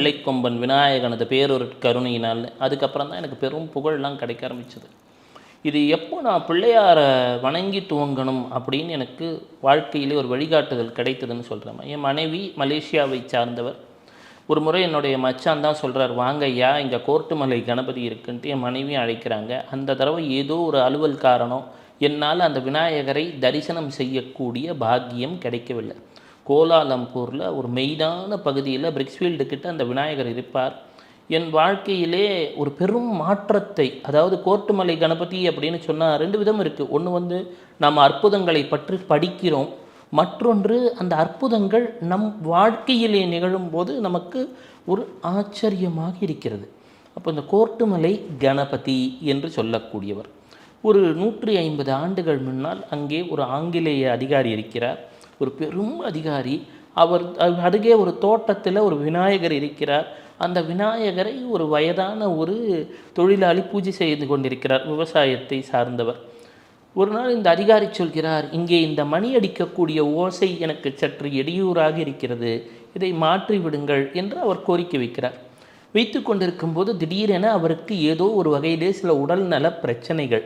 வெள்ளைக்கொம்பன் விநாயகனது பேரொரு கருணையினால் அதுக்கப்புறம் தான் எனக்கு பெரும் புகழ்லாம் கிடைக்க ஆரம்பிச்சது. இது எப்போ நான் பிள்ளையாரை வணங்கி துவங்கணும் அப்படின்னு எனக்கு வாழ்க்கையிலே ஒரு வழிகாட்டுதல் கிடைத்ததுன்னு சொல்கிறேன் என் மனைவி மலேசியாவை சார்ந்தவர். ஒரு முறை என்னுடைய மச்சான் தான் சொல்கிறார் வாங்க ஐயா இங்கே கோர்ட்டுமலை கணபதி இருக்குன்ட்டு என் மனைவி அழைக்கிறாங்க. அந்த தடவை ஏதோ ஒரு அலுவல் காரணம் என்னால் அந்த விநாயகரை தரிசனம் செய்யக்கூடிய பாக்கியம் கிடைக்கவில்லை. கோலாலம்பூரில் ஒரு மெயினான பகுதியில் பிரிக்ஸ்ஃபீல்டு கிட்ட அந்த விநாயகர் இருப்பார். என் வாழ்க்கையிலே ஒரு பெரும் மாற்றத்தை அதாவது கோர்ட்டுமலை கணபதி அப்படின்னு சொன்னால் ரெண்டு விதம் இருக்குது ஒன்று வந்து நாம் அற்புதங்களை பற்றி படிக்கிறோம். மற்றொன்று அந்த அற்புதங்கள் நம் வாழ்க்கையிலே நிகழும்போது நமக்கு ஒரு ஆச்சரியமாக இருக்கிறது. அப்போ இந்த கோர்ட்டுமலை கணபதி என்று சொல்லக்கூடியவர். ஒரு நூற்றி ஐம்பது ஆண்டுகள் முன்னால் அங்கே ஒரு ஆங்கிலேய அதிகாரி இருக்கிறார். ஒரு பெரும் அதிகாரி. அவர் அருகே ஒரு தோட்டத்தில் ஒரு விநாயகர் இருக்கிறார். அந்த விநாயகரை ஒரு வயதான ஒரு தொழிலாளி பூஜை செய்து கொண்டிருக்கிறார் விவசாயத்தை சார்ந்தவர். ஒரு நாள் இந்த அதிகாரி சொல்கிறார் இங்கே இந்த மணி அடிக்கக்கூடிய ஓசை எனக்கு சற்று இடையூறாக இருக்கிறது. இதை மாற்றி விடுங்கள் என்று அவர் கோரிக்கை வைக்கிறார். வைத்து கொண்டிருக்கும்போது திடீரென அவருக்கு ஏதோ ஒரு வகையிலே சில உடல்நல பிரச்சனைகள்.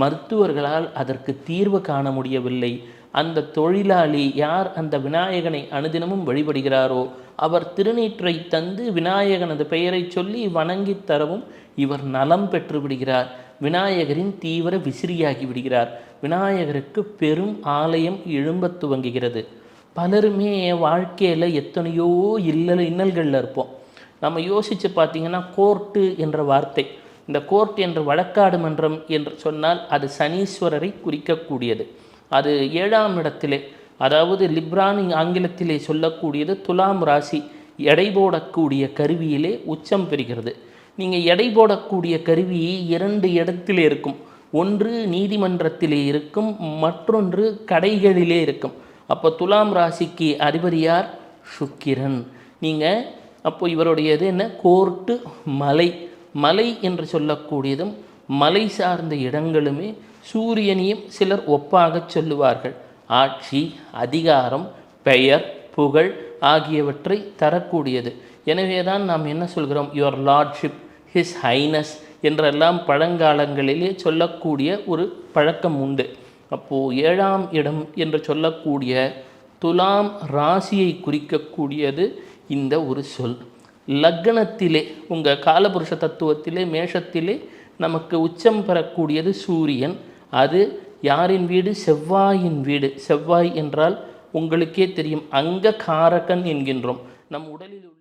மருத்துவர்களால் அதற்கு தீர்வு காண முடியவில்லை. அந்த தொழிலாளி யார் அந்த விநாயகனை அனுதினமும் வழிபடுகிறாரோ அவர் திருநீற்றை தந்து விநாயகனது பெயரை சொல்லி வணங்கி தரவும் இவர் நலம் பெற்று விடுகிறார். விநாயகரின் தீவிர விசிறியாகி விடுகிறார். விநாயகருக்கு பெரும் ஆலயம் எழும்பத் துவங்குகிறது. பலருமே வாழ்க்கையில் எத்தனையோ இல்லல் இன்னல்களில் இருப்போம். நம்ம யோசித்து பார்த்தீங்கன்னா கோர்ட்டு என்ற வார்த்தை இந்த கோர்ட் என்ற வழக்காடு மன்றம் என்று சொன்னால் அது சனீஸ்வரரை குறிக்கக்கூடியது. அது ஏழாம் இடத்திலே அதாவது லிப்ரான் ஆங்கிலத்திலே சொல்லக்கூடியது துலாம் ராசி எடை போடக்கூடிய கருவியிலே உச்சம் பெறுகிறது. நீங்கள் எடை போடக்கூடிய கருவி இரண்டு இடத்திலே இருக்கும். ஒன்று நீதிமன்றத்திலே இருக்கும் மற்றொன்று கடைகளிலே இருக்கும். அப்போ துலாம் ராசிக்கு அதிபதியார் சுக்கிரன். நீங்கள் அப்போ இவருடையது என்ன? கோர்ட்டு மலை. மலை என்று சொல்லக்கூடியதும் மலை சார்ந்த இடங்களுமே சூரியனையும் சிலர் ஒப்பாகச் சொல்லுவார்கள். ஆட்சி அதிகாரம் பெயர் புகழ் ஆகியவற்றை தரக்கூடியது. எனவே தான் நாம் என்ன சொல்கிறோம்? யுவர் லார்ட்ஷிப் ஹிஸ் ஹைனஸ் என்றெல்லாம் பழங்காலங்களிலே சொல்லக்கூடிய ஒரு பழக்கம் உண்டு. அப்போது ஏழாம் இடம் என்று சொல்லக்கூடிய துலாம் ராசியை குறிக்கக்கூடியது இந்த ஒரு சொல். லக்னத்திலே உங்கள் காலபுருஷ தத்துவத்திலே மேஷத்திலே நமக்கு உச்சம் பெறக்கூடியது சூரியன். அது யாரின் வீடு? செவ்வாயின் வீடு. செவ்வாய் என்றால் உங்களுக்கே தெரியும். அங்க காரகன் என்கின்றோம். நம் உடலில்